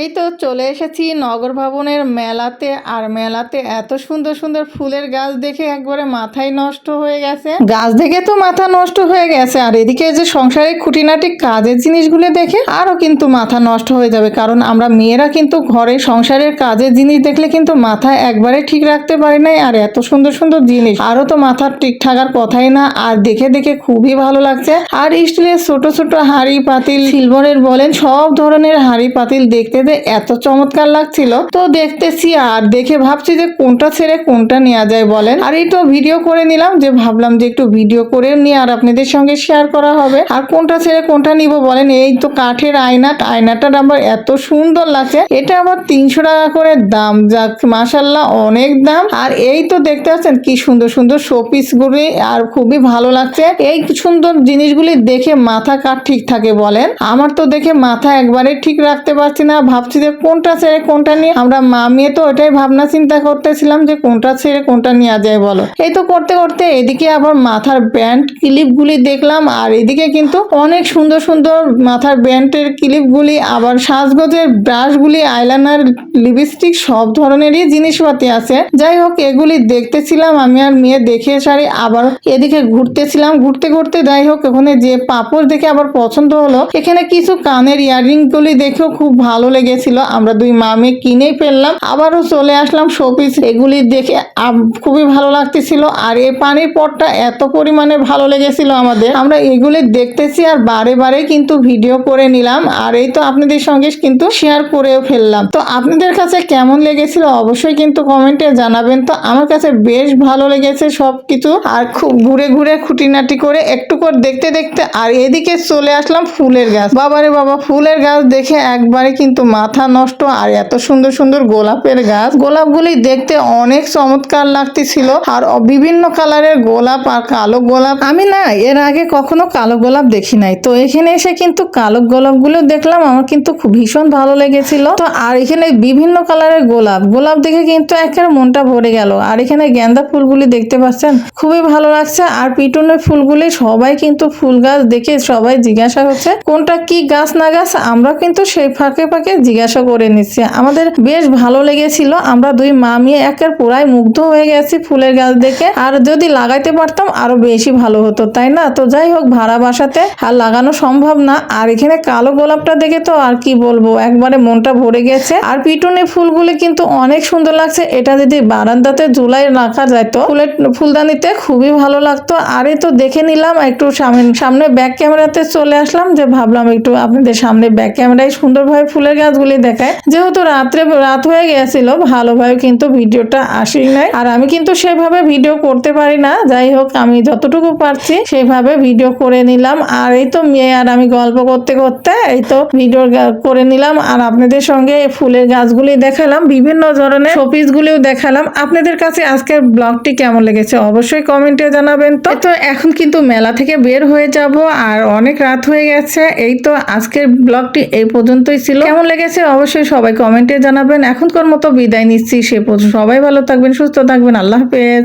এই তো চলে এসেছি নগর ভবনের মেলাতে। আর মেলাতে এত সুন্দর সুন্দর ফুলের গাছ দেখে একবারে মাথায় নষ্ট হয়ে গেছে। গাছ দেখে তো মাথা নষ্ট হয়ে গেছে। আর এদিকে যে সংসারের খুঁটিনাটি কাজের জিনিসগুলো দেখে আরও কিন্তু মাথা নষ্ট হয়ে যাবে। কারণ আমরা মেয়েরা কিন্তু ঘরে সংসারের কাজের জিনিস দেখলে কিন্তু মাথা একবারে ঠিক রাখতে পারি নাই। আর এত সুন্দর সুন্দর জিনিস আরও তো মাথার ঠিক থাকার কথাই না। আর দেখে দেখে খুবই ভালো লাগছে। আর স্টিলের ছোট ছোট হাঁড়ি পাতিল, সিলভারের বলেন, সব ধরনের হাঁড়ি পাতিল দেখতে যে এত চমৎকার লাগছিল। তো দেখতেছি আর দেখে ভাবছি যে কোনটা ছেড়ে কোনটা নেওয়া যায় বলেন। আর এই তো ভিডিও করে নিলাম যে ভাবলাম যে একটু ভিডিও করে নিয়ে আর আপনাদের সঙ্গে শেয়ার করা হবে। আর কোনটা ছেড়ে কোনটা নিব বলেন? এই তো কাঠের আয়না। আয়নাটার আবার এত সুন্দর লাগছে। এটা আবার তিনশো টাকা করে দাম। যাক মাসাল্লাহ অনেক দাম। আর এই তো দেখতে পাচ্ছেন কি সুন্দর সুন্দর শোপিস গুলি আর খুবই ভালো লাগছে। এই সুন্দর জিনিসগুলি দেখে মাথা কাঠ ঠিক থাকে বলেন? আমার তো দেখে মাথা একবারে ঠিক রাখতে পারছি না। ভাবছি যে কোনটা ছেড়ে কোনটা নিয়ে, আমরা মা মেয়ে তো ওটাই ভাবনা চিন্তা করতেছিলাম যে কোনটা ছেড়ে কোনটা নেওয়া যায় বলো। এই তো করতে করতে এদিকে আবার মাথার ব্যান্ড ক্লিপগুলি দেখলাম, আর এদিকে কিন্তু অনেক সুন্দর সুন্দর মাথার ব্যান্ডের ক্লিপগুলি আবার সাজগোজের ব্রাশগুলি আইলাইনার লিপস্টিক সব ধরনেরই জিনিসপাতি আছে। যাই হোক, এগুলি দেখতেছিলাম, আমি আর মেয়ে দেখে সারি আবার এদিকে ঘুরতেছিলাম। ঘুরতে ঘুরতে যাই হোক, ওখানে যে পাপড় দেখে আবার পছন্দ হলো। এখানে কিছু কানের ইয়াররিং গুলি দেখেও খুব ভালো লেগেছিল আমরা দুই মামে কিনেই ফেললাম। আবারও চলে আসলাম শোপিস। এগুলি দেখে খুবই ভালো লাগতেছিল। আর এই পানির পটটা এত পরিমাণে ভালো লেগেছিল আমাদের। আমরা এগুলি দেখতেছি আর বারে বারে কিন্তু ভিডিও করে নিলাম। আর এই তো আপনাদের সঙ্গে কিন্তু শেয়ার করেও ফেললাম। তো আপনাদের কাছে কেমন লেগেছিল অবশ্যই কিন্তু কমেন্টে জানাবেন। তো আমার কাছে বেশ ভালো লেগেছে সব কিছু আর খুব ঘুরে ঘুরে খুঁটিনাটি করে একটু করে দেখতে দেখতে আর এদিকে চলে আসলাম ফুলের গাছ। বাবারে বাবা, ফুলের গাছ দেখে একবারে কিন্তু মাথা নষ্ট আর এত সুন্দর সুন্দর গোলাপের গাছ। গোলাপগুলি দেখতে অনেক চমৎকার লাগতেছিল আর বিভিন্ন কালারের গোলাপ আর কালো গোলাপ। আমি না এর আগে কখনো কালো গোলাপ দেখি নাই। তো এখানে এসে কিন্তু কালো গোলাপগুলো দেখলাম, আমার কিন্তু খুব ভীষণ ভালো লেগেছিল। তো আর এখানে বিভিন্ন কালারের গোলাপ। গোলাপ দেখে কিন্তু একের মনটা ভরে গেল। আর এখানে গেন্দা ফুলগুলি দেখতে পাচ্ছেন, খুবই ভালো লাগছে। আর পিটুনের ফুলগুলি সবাই কিন্তু ফুল গাছ দেখে সবাই জিজ্ঞাসা হচ্ছে কোনটা কি গাছ না গাছ? আমরা কিন্তু সেই ফাঁকে ফাঁকে জিজ্ঞাসা করে নিচ্ছি। আমাদের বেশ ভালো লেগেছিল। আমরা দুই মামিয়ে একের পুরাই মুগ্ধ হয়ে গেছি ফুলের গাছ দেখে। আর যদি লাগাইতে পারতাম, আরও বেশি ভালো হতো, তাই না? তো যাই হোক, ভাড়া বাসাতে আর লাগানো সম্ভব না। আর এখানে কালো গোলাপটা দেখে তো আর কি বলব? একবারে মনটা ভরে গেছে। আর পিটুনি ফুলগুলি কিন্তু অনেক সুন্দর লাগছে। এটা যদি বারান্দাতে ঝুলাই রাখা যেত ফুলের ফুলদানিতে খুবই ভালো লাগতো। আর এই তো দেখে নিলাম, একটু সামনে সামনে ব্যাক ক্যামেরাতে চলে আসলাম। যে ভাবলাম একটু আপনাদের সামনে ব্যাক ক্যামেরায় সুন্দরভাবে ফুলের গাছগুলি দেখায়। যেহেতু রাত্রে রাত হয়ে গেছিল ভালোভাবে কিন্তু ভিডিওটা আসেই নাই। আর আমি কিন্তু সেভাবে ভিডিও করতে পারি না। যাই হোক, আমি যতটুকু পারছি সেভাবে ভিডিও করে নিলাম। আর এই তো মেয়ে, আর আমি গল্প করতে করতে এই তো ভিডিও করে নিলাম। আর আপনাদের সঙ্গে ফুলের গাছগুলি দেখালাম, বিভিন্ন ধরনের শোপিস গুলিও দেখালাম। আপনাদের কাছে আজকের ব্লগটি কেমন লেগেছে অবশ্যই কমেন্টে জানাবেন তো। তো এখন কিন্তু মেলা থেকে বের হয়ে যাব, আর অনেক রাত হয়ে গেছে। এই তো আজকের ব্লগটি এই পর্যন্তই ছিল। কেমন লেগেছে অবশ্যই সবাই কমেন্টে জানাবেন। এখনকার মতো বিদায় নিচ্ছি, সে সবাই ভালো থাকবেন, সুস্থ থাকবেন, আল্লাহ হাফেজ।